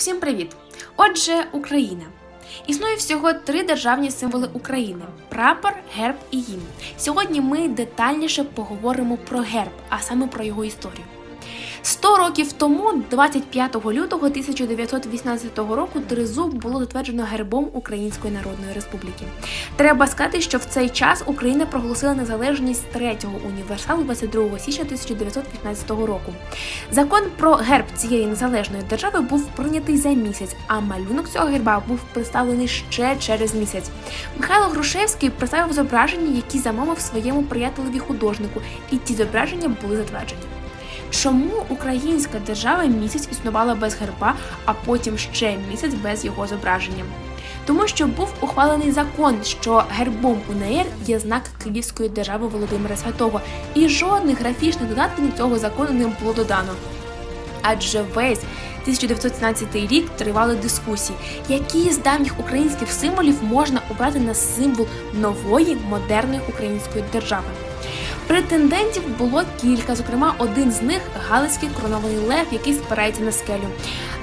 Всім привіт! Отже, Україна. Існує всього три державні символи України: прапор, герб і гімн. Сьогодні ми детальніше поговоримо про герб, а саме про його історію. 100 років тому, 25 лютого 1918 року, тризуб було затверджено гербом Української Народної Республіки. Треба сказати, що в цей час Україна проголосила незалежність третього універсалу 22 січня 1915 року. Закон про герб цієї незалежної держави був прийнятий за місяць, а малюнок цього герба був представлений ще через місяць. Михайло Грушевський представив зображення, які замовив своєму приятелеві художнику, і ті зображення були затверджені. Чому українська держава місяць існувала без герба, а потім ще місяць без його зображення? Тому що був ухвалений закон, що гербом УНР є знак Київської держави Володимира Святого, і жодних графічних додатків до цього закону не було додано. Адже весь 1917 рік тривали дискусії, які з давніх українських символів можна обрати на символ нової модерної української держави. Претендентів було кілька, зокрема, один з них Галицький коронований лев, який спирається на скелю,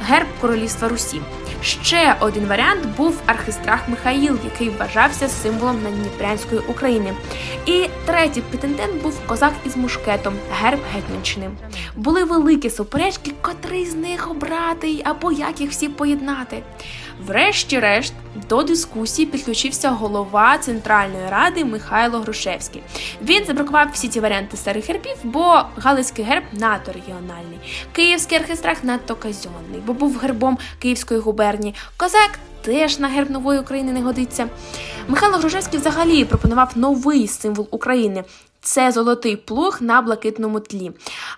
герб королівства Русі. Ще один варіант був архистрах Михаїл, який вважався символом Надніпрянської України. І третій претендент був козак із мушкетом, герб Гетьманщини. Були великі суперечки, котрий з них обрати або як їх всі поєднати. Врешті-решт до дискусії підключився голова Центральної ради Михайло Грушевський. Він забракував всі ці варіанти старих гербів, бо Галицький герб надто регіональний, Київський архистрах надто казьонний, бо був гербом Київської губернії. Козак теж на герб нової України не годиться. Михайло Грушевський взагалі пропонував новий символ України. Це золотий плуг на блакитному тлі.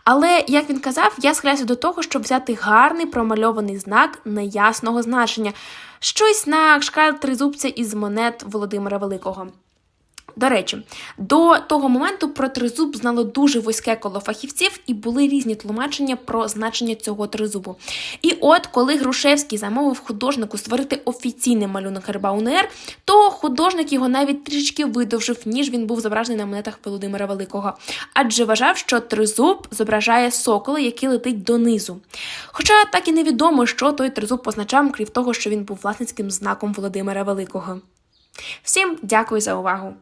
Але, як він казав, я схиляюся до того, щоб взяти гарний промальований знак неясного значення, щось на кшталт тризубця із монет Володимира Великого. До речі, до того моменту про тризуб знало дуже вузьке коло фахівців і були різні тлумачення про значення цього тризубу. І от, коли Грушевський замовив художнику створити офіційний малюнок герба УНР, то художник його навіть трішки видовжив, ніж він був зображений на монетах Володимира Великого, адже вважав, що тризуб зображає сокола, який летить донизу. Хоча так і невідомо, що той тризуб позначав, крім того, що він був власницьким знаком Володимира Великого. Всім дякую за увагу!